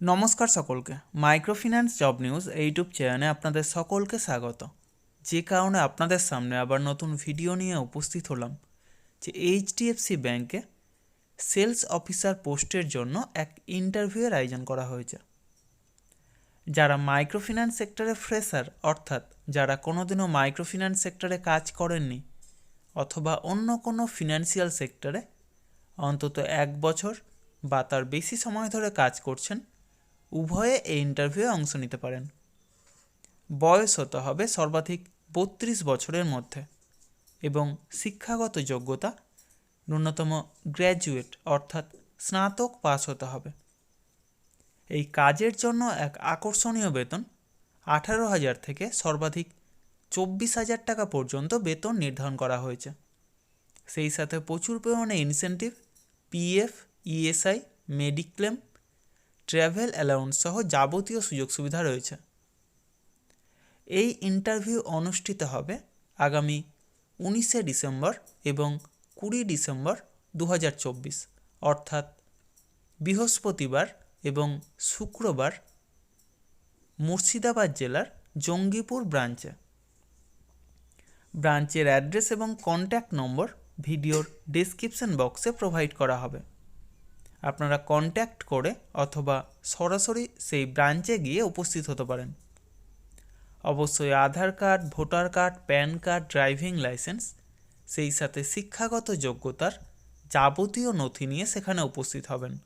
নমস্কার সকলকে। Microfinance job news YouTube চ্যানেলে আপনাদের সকলকে স্বাগত। যে কারণে আপনাদের সামনে আবার নতুন ভিডিও নিয়ে উপস্থিত হলাম যে এইচডিএফসি ব্যাংকে সেলস অফিসার পোস্টের জন্য এক ইন্টারভিউয়ের আয়োজন করা হয়েছে। যারা মাইক্রোফিন্যান্স সেক্টরে ফ্রেশার, অর্থাৎ যারা কোনোদিনও মাইক্রোফিন্যান্স সেক্টরে কাজ করেননি অথবা অন্য কোনো ফিনান্সিয়াল সেক্টরে অন্তত এক বছর বা তার বেশি সময় ধরে কাজ করছেন উভয়ে এই ইন্টারভিউয়ে অংশ নিতে পারেন। বয়স হতে হবে সর্বাধিক বত্রিশ বছরের মধ্যে এবং শিক্ষাগত যোগ্যতা ন্যূনতম গ্র্যাজুয়েট অর্থাৎ স্নাতক পাস হতে হবে। এই কাজের জন্য এক আকর্ষণীয় বেতন আঠারো হাজার থেকে সর্বাধিক চব্বিশ হাজার টাকা পর্যন্ত বেতন নির্ধারণ করা হয়েছে। সেই সাথে প্রচুর পরিমাণে incentive PF ESI mediclaim travel allowance সহ যাবতীয় সুযোগ সুবিধা রয়েছে। এই ইন্টারভিউ অনুষ্ঠিত হবে আগামী উনিশে ডিসেম্বর এবং কুড়ি ডিসেম্বর দু হাজার চব্বিশ, অর্থাৎ বৃহস্পতিবার এবং শুক্রবার মুর্শিদাবাদ জেলার জঙ্গিপুর ব্রাঞ্চে। ব্রাঞ্চের অ্যাড্রেস এবং কন্ট্যাক্ট নম্বর ভিডিওর ডেসক্রিপশন বক্সে প্রোভাইড করা হবে। আপনারা কন্ট্যাক্ট করে অথবা সরাসরি সেই ব্রাঞ্চে গিয়ে উপস্থিত হতে পারেন। অবশ্যই Aadhaar card voter card PAN card driving licence সেই সাথে শিক্ষাগত যোগ্যতার যাবতীয় নথি নিয়ে সেখানে উপস্থিত হবেন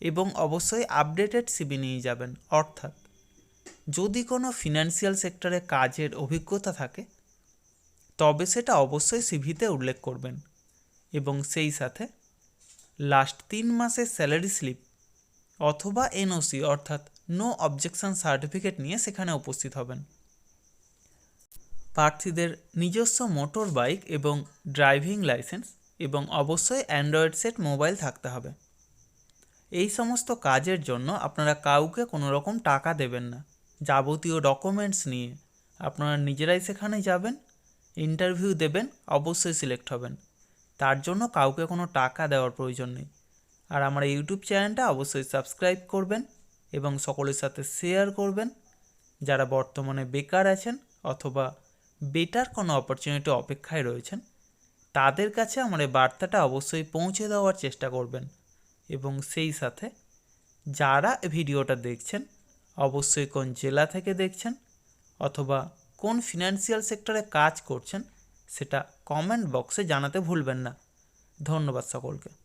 এবং অবশ্যই আপডেটেড সিবি নিয়ে যাবেন। অর্থাৎ যদি কোনো ফিনান্সিয়াল সেক্টরে কাজের অভিজ্ঞতা থাকে, তবে সেটা অবশ্যই সিভিতে উল্লেখ করবেন এবং সেই সাথে লাস্ট তিন মাসের স্যালারি স্লিপ অথবা এনওসি অর্থাৎ নো অবজেকশন সার্টিফিকেট নিয়ে সেখানে উপস্থিত হবেন। প্রার্থীদের নিজস্ব মোটর বাইক এবং ড্রাইভিং লাইসেন্স এবং অবশ্যই অ্যান্ড্রয়েড সেট মোবাইল থাকতে হবে। এই সমস্ত কাজের জন্য আপনারা কাউকে কোনো রকম টাকা দেবেন না। যাবতীয় ডকুমেন্টস নিয়ে আপনারা নিজেরাই সেখানে যাবেন ইন্টারভিউ দেবেন, অবশ্যই সিলেক্ট হবেন। তার জন্য কাউকে কোনো টাকা দেওয়ার প্রয়োজন নেই। আর আমার ইউটিউব চ্যানেলটা অবশ্যই সাবস্ক্রাইব করবেন এবং সকলের সাথে শেয়ার করবেন। যারা বর্তমানে বেকার আছেন অথবা বেটার কোনো অপরচুনিটি অপেক্ষায় রয়েছেন, তাদের কাছে আমার এই বার্তাটা অবশ্যই পৌঁছে দেওয়ার চেষ্টা করবেন। এবং সেই সাথে যারা ভিডিওটা দেখছেন, অবশ্যই কোন জেলা থেকে দেখছেন অথবা কোন ফিনান্সিয়াল সেক্টরে কাজ করছেন সেটা কমেন্ট বক্সে জানাতে ভুলবেন না। ধন্যবাদ সকলকে।